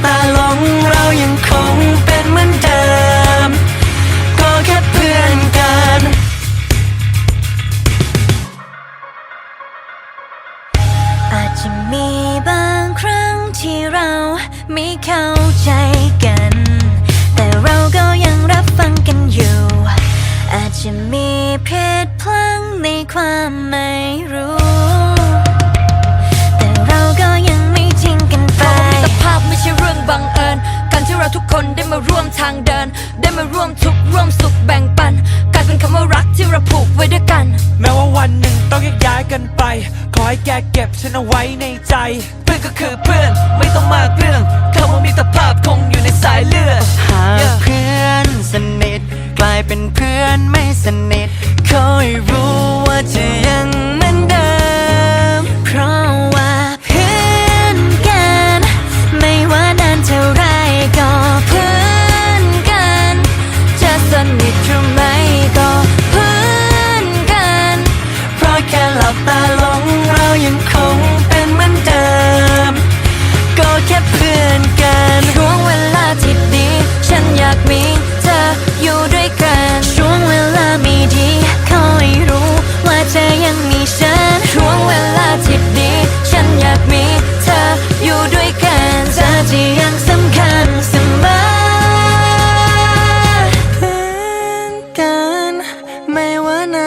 แค่หลับตาลงเรายังคงเป็นเหมือนเดิม ก็แค่เพื่อนกันอาจจะมีบางครั้งที่เราไม่เข้าใจกัน แต่เราก็ยังรับฟังกันอยู่ อาจจะมีเพศพลังในความไม่รู้ อยแกเก็บฉันเอาไว้ในใจ เพื่อนก็คือเพื่อนไม่ต้องมากเรื่องคำว่ามิตรภาพคงอยู่ในสายเลือดหากเพื่อนสนิทกลายเป็นเพื่อนไม่สนิท